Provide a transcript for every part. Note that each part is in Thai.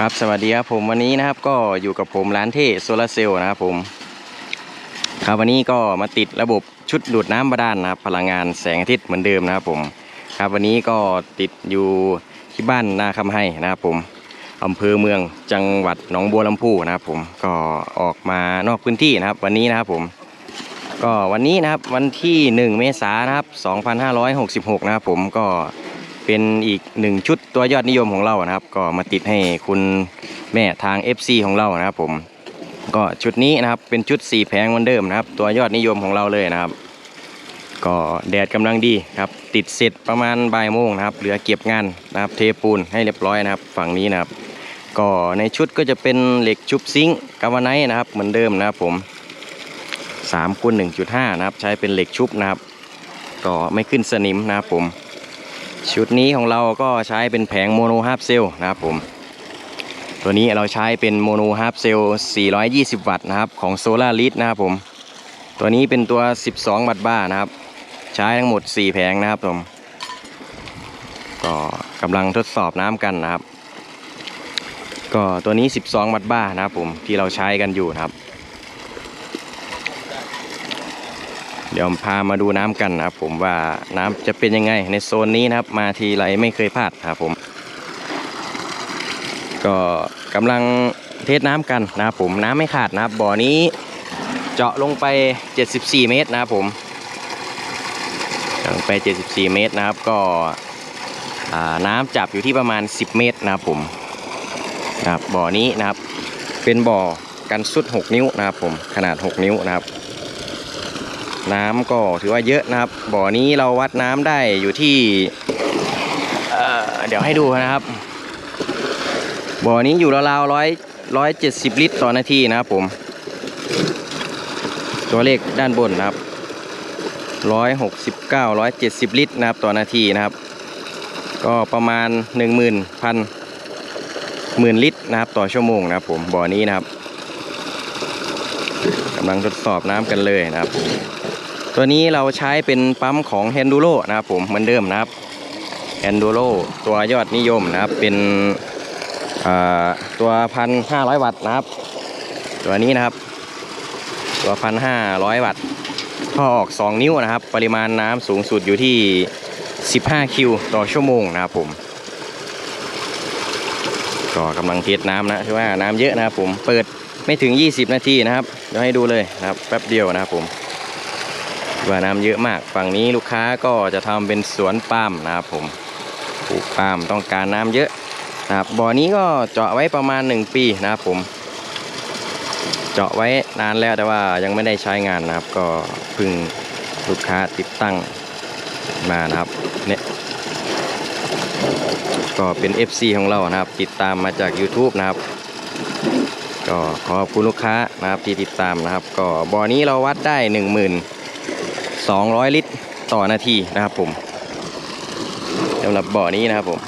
ครับสวัสดีครับผมวันนี้นะครับก็อยู่กับผมร้านเท่โซลาเซลล์นะครับผมครับวันนี้ก็มาติดระบบชุดดูดน้ำบาดาลนะครับ พลังงานแสงอาทิตย์เหมือนเดิมนะครับผมครับวันนี้ก็ติดอยู่ที่บ้านนาคำให้นะครับผมอำเภอเมืองจังหวัดหนองบัวลำพูนะครับผมก็ออกมานอกพื้นที่นะครับ วันนี้นะครับผมก็วันนี้นะครับวันที่ 1 เมษายนนะครับ2566 นะครับผมก็ เป็นอีกหนึ่งชุดตัวยอดนิยมของเรานะครับ ก็มาติดให้คุณแม่ทาง FC ของเรานะครับผมก็ชุดนี้นะครับเป็นชุด4แผงเหมือนเดิมนะครับ ตัวยอดนิยมของเราเลยนะครับ ก็แดดกำลังดีครับ ติดเสร็จประมาณบ่ายโมงนะครับ เหลือเก็บงานนะครับ เทปูนให้เรียบร้อยนะครับ ฝั่งนี้นะครับ ก็ในชุดก็จะเป็นเหล็กชุบซิงค์กาวไนท์นะครับ เหมือนเดิมนะครับผม3คูณ1.5 นะครับ ใช้เป็นเหล็กชุบนะครับ ก็ไม่ขึ้นสนิมนะครับผม ชุดนี้ของเราก็ใช้เป็นแผงโมโนฮาร์ปเซลนะครับผม ตัวนี้เราใช้เป็นโมโนฮาร์ปเซล420 วัตต์นะครับของโซลาริสนะครับผม ตัวนี้เป็นตัว 12 วัตต์บ้านะครับ ใช้ทั้งหมด 4 แผงนะครับผม ก็กำลังทดสอบน้ำกันนะครับ ก็ตัวนี้ 12 วัตต์บ้านะครับผมที่เราใช้กันอยู่นะครับ เดี๋ยวพามาดูน้ำกันนะครับ ผมว่าน้ำจะเป็นยังไงในโซนนี้นะครับ มาทีไรไม่เคยพลาดครับผม ก็กำลังเทสน้ำกันนะครับผมน้ำไม่ขาดนะครับ บ่อนี้เจาะลงไป 74 เมตรนะครับผมลงไป 74 เมตรนะครับ ก็น้ำจับอยู่ที่ประมาณ 10 เมตรนะครับผมนะครับบ่อนี้นะครับ เป็นบ่อกันสุด 6 นิ้วนะครับผมขนาด 6 นิ้วนะครับ น้ำก็ถือว่าเยอะนะครับ บ่อนี้เราวัดน้ำได้อยู่ที่เอ่อเดี๋ยวให้ดูนะครับ บ่อนี้อยู่ราวๆร้อยร้อยเจ็ดสิบลิตรต่อนาทีนะครับผม ตัวเลขด้านบนนะครับร้อยหกสิบเก้าร้อยเจ็ดสิบลิตรนะครับต่อนาทีนะครับ ก็ประมาณหนึ่งหมื่นพันหมื่นลิตรนะครับต่อชั่วโมงนะครับผมบ่อนี้นะครับกำลังทดสอบน้ำกันเลยนะครับ ตัวนี้เราใช้เป็นปั๊มของ h e n d u r o นะครับผมเหมือนเดิมนะครับ h e n d u r o ตัวยอดนิยมนะครับเป็นตัวพันห้าร้อยวัตต์นะครับ ตัวนี้นะครับ ตัวพันห้าร้อยวัตต์ท่อออก2นิ้วนะครับ ปริมาณน้ำสูงสุดอยู่ที่15คิวต่อชั่วโมงนะครับผมก็กำลังเทสน้ำนะถือว่าน้ำเยอะนะครับผมเปิดไม่ถึง 20 นาทีนะครับเดี๋ยวให้ดูเลยนะครับแป๊บเดียวนะครับผม ว่าน้ำเยอะมากฝั่งนี้ลูกค้าก็จะทำเป็นสวนปาล์มนะครับผมปลูกปาล์มต้องการน้ำเยอะนะครับบ่อนี้ก็เจาะไว้ประมาณ 1 ปีนะครับผม เจาะไว้นานแล้วแต่ว่ายังไม่ได้ใช้งานนะครับ ก็พึ่งลูกค้าติดตั้งมานะครับเนี่ยก็เป็น FC ของเรานะครับ ติดตามมาจาก YouTube นะครับ ก็ขอบคุณลูกค้านะครับที่ติดตามนะครับ ก็บ่อนี้เราวัดได้ 1 0,000 200 ลิตรต่อนาทีนะครับผมสำหรับบ่อนี้นะครับผม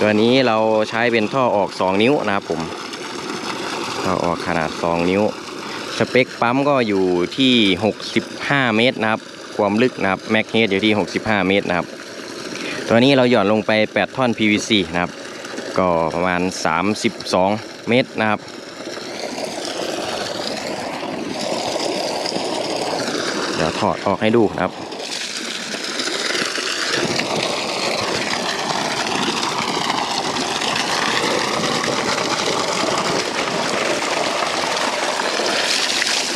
ตัวนี้เราใช้เป็นท่อออก 2 นิ้วนะครับผมท่อออกขนาด 2 นิ้ว สเปคปั๊มก็อยู่ที่ 65 เมตรนะครับ ความลึกนะครับแม็กเฮดอยู่ที่ 65 เมตรนะครับ ตัวนี้เราหย่อนลงไป 8 ท่อน PVC นะครับ ก็ประมาณ 32 เมตรนะครับ ดี๋ยวถอดออกให้ดูครับ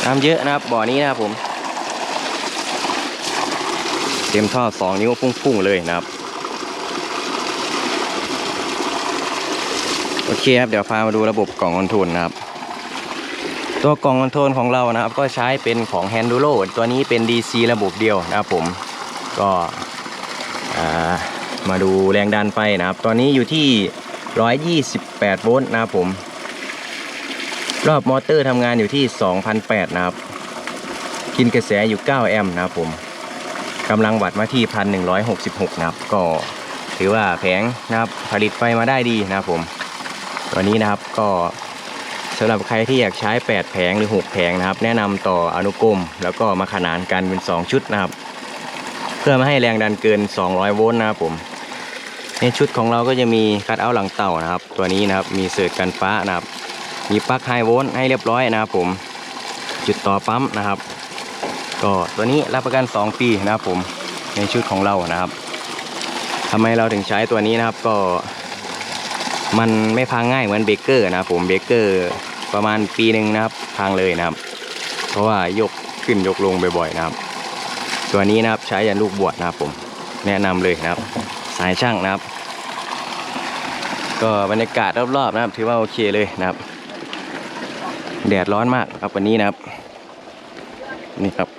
น้ำเยอะนะครับบ่อนี้นะครับผม เต็มท่อสองนิ้วพุ่งๆเลยนะครับ โอเคครับ เดี๋ยวพามาดูระบบกล่องคอนโทรลนะครับ ตัวกล่องคอนโทรลของเรานะครับ ก็ใช้เป็นของ h a n d u r o ตัวนี้เป็น DC ระบบเดียวนะครับผมก็มาดูแรงดันไฟนะครับ ตอนนี้อยู่ที่ 128 โวลต์นะครับผม รอบมอเตอร์ทำงานอยู่ที่ 2,008นะครับ กินกระแสอยู่ 9 แอมป์นะครับผมกำลังวัดมาที่ 1,166 นะครับ ก็ถือว่าแผงนะครับผลิตไฟมาได้ดีนะครับผม ตัวนี้นะครับก็ สำหรับใครที่อยากใช้8แผงหรือ6แผงนะครับ แนะนำต่ออนุกรม แล้วก็มาขนานกันเป็น 2 ชุดนะครับ เพื่อไม่ให้แรงดันเกิน 200 โวลต์นะครับผม ในชุดของเราก็จะมีคัดเอาท์หลังเต่านะครับ ตัวนี้นะครับมีเสิร์ตกันฟ้านะครับ มีปลั๊กไฮโวลต์ให้เรียบร้อยนะครับผม จุดต่อปั๊มนะครับ ก็ตัวนี้รับประกัน 2 ปีนะครับผมในชุดของเรานะครับทำไมเราถึงใช้ตัวนี้นะครับก็มันไม่พังง่ายเหมือนเบเกอร์นะครับผมเบเกอร์ ประมาณปีหนึ่งนะครับพังเลยนะครับ เพราะว่ายกขึ้นยกลงบ่อยๆนะครับ ตัวนี้นะครับใช้ยันลูกบวชนะครับผมแนะนำเลยนะครับ สายช่างนะครับ ก็บรรยากาศรอบๆนะครับ ถือว่าโอเคเลยนะครับ แดดร้อนมากครับวันนี้นะครับ นี่ครับ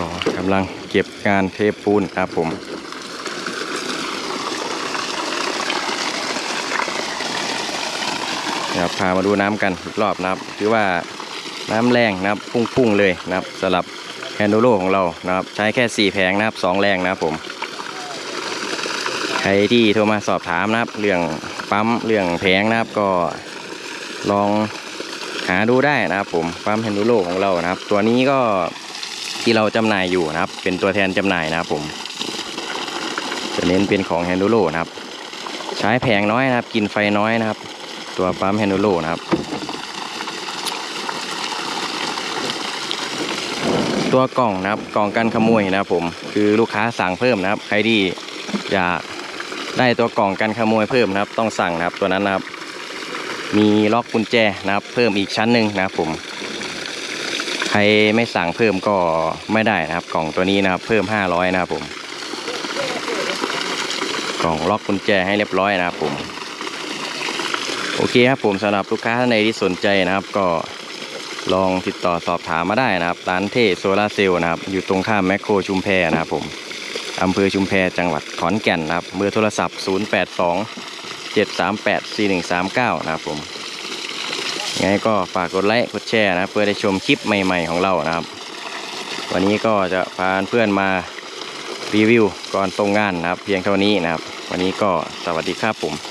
ก็กำลังเก็บงานเทปูนครับผมนะครับพามาดูน้ำกันอีกรอบนะครับถือว่าน้ำแรงนะครับพุ่งๆเลยนะครับสำหรับแฮนโดโลของเรานะครับใช้แค่ 4 แผงนะครับ 2 แรงนะครับผมใครที่โทรมาสอบถามนะครับ เรื่องปั๊มเรื่องแผงนะครับก็ลองหาดูได้นะครับผมปั๊มแฮนโดโลของเรานะครับ ตัวนี้ก็ ที่เราจำหน่ายอยู่นะครับ เป็นตัวแทนจำหน่ายนะครับผมจะเน้นเป็นของแฮนโดโลนะครับ ใช้แผงน้อยนะครับ กินไฟน้อยนะครับ ตัวปั๊มแฮนโดโลนะครับตัวกล่องนะครับกล่องกันขโมยนะครับผมคือลูกค้าสั่งเพิ่มนะครับ ใครที่อยากได้ตัวกล่องกันขโมยเพิ่มนะครับ ต้องสั่งนะครับตัวนั้นนะครับ มีล็อกกุญแจนะครับ เพิ่มอีกชั้นหนึ่งนะครับผม ใครไม่สั่งเพิ่มก็ไม่ได้นะครับ กล่องตัวนี้นะครับ เพิ่ม 500 นะครับผม กล่องล็อกกุญแจให้เรียบร้อยนะครับผม โอเคครับผมสำหรับลูกค้าท่านใดที่สนใจนะครับ ก็ลองติดต่อสอบถามมาได้นะครับร้านเทโซลาเซลล์นะครับ อยู่ตรงข้ามแมคโครชุมแพนะครับผมอำเภอชุมแพจังหวัดขอนแก่นนะครับเบอร์โทรศัพท์ 082 738 4139 นะครับผม ยังไงก็ฝากกดไลค์กดแชร์นะครับเพื่อได้ชมคลิปใหม่ ๆของเรานะครับ วันนี้ก็จะพาเพื่อนมารีวิวก่อนตรงงานนะครับ เพียงเท่านี้นะครับ วันนี้ก็สวัสดีครับผม